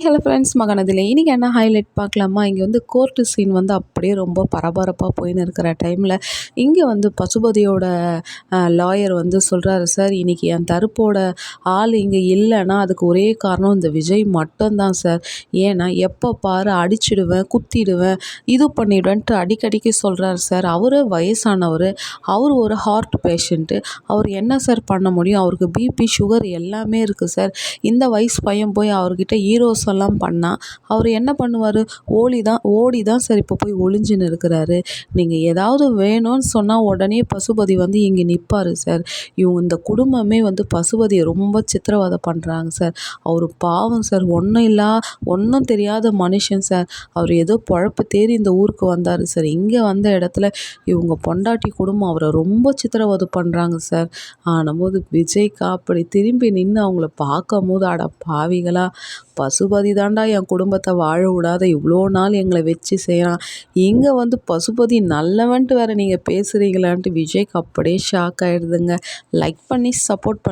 Hello friends மகனதில். இன்றைக்கி என்ன highlight பார்க்கலாமா? இங்கே வந்து கோர்ட்டு சீன் வந்து அப்படியே ரொம்ப பரபரப்பாக போயின்னு இருக்கிற டைமில் இங்கே வந்து பசுபதியோட லாயர் வந்து சொல்கிறாரு சார் இன்றைக்கி என் தரப்போட ஆள் இங்கே இல்லைன்னா அதுக்கு ஒரே காரணம் இந்த விஜய் மட்டும்தான் சார் ஏன்னா எப்போ பாரு அடிச்சிடுவேன் குத்திடுவேன் இது பண்ணிடுவேன்ட்டு அடிக்கடிக்கு சொல்கிறாரு சார் அவர் வயசானவர் அவர் ஒரு ஹார்ட் பேஷண்ட்டு அவர் என்ன சார் பண்ண முடியும்? அவருக்கு பிபி சுகர் எல்லாமே இருக்குது சார் இந்த வயசு பையன் போய் அவர்கிட்ட ஹீரோஸ் எல்லாம் பண்ணால் அவர் என்ன பண்ணுவார்? ஓடி தான் ஓடி தான் சார் இப்போ போய் ஒளிஞ்சுன்னு இருக்கிறாரு. நீங்கள் ஏதாவது வேணும்னு சொன்னால் உடனே பசுபதி வந்து இங்கே நிற்பார் சார். இவங்க இந்த குடும்பமே வந்து பசுபதியை ரொம்ப சித்திரவதை பண்ணுறாங்க சார். அவர் பாவம் சார் ஒன்றும் இல்லா ஒன்றும் தெரியாத மனுஷன் சார். அவர் ஏதோ பொழப்பு தேடி இந்த ஊருக்கு வந்தார் சார். இங்கே வந்த இடத்துல இவங்க பொண்டாட்டி குடும்பம் அவரை ரொம்ப சித்திரவதை பண்ணுறாங்க சார். ஆனபோது விஜய்க்கா அப்படி திரும்பி நின்று அவங்கள பார்க்கும் போது அட பாவிகளா பசுபதி தாண்டா என் குடும்பத்தை வாழ விடாத இவ்வளோ நாள் எங்களை வச்சு செய்கிறான் இங்கே வந்து பசுபதி நல்லவன்ட்டு வேறு நீங்கள் பேசுகிறீங்களான்ட்டு விஜய்க்கு அப்படியே ஷாக் ஆகிடுதுங்க லைக் பண்ணி சப்போர்ட் பண்ணி.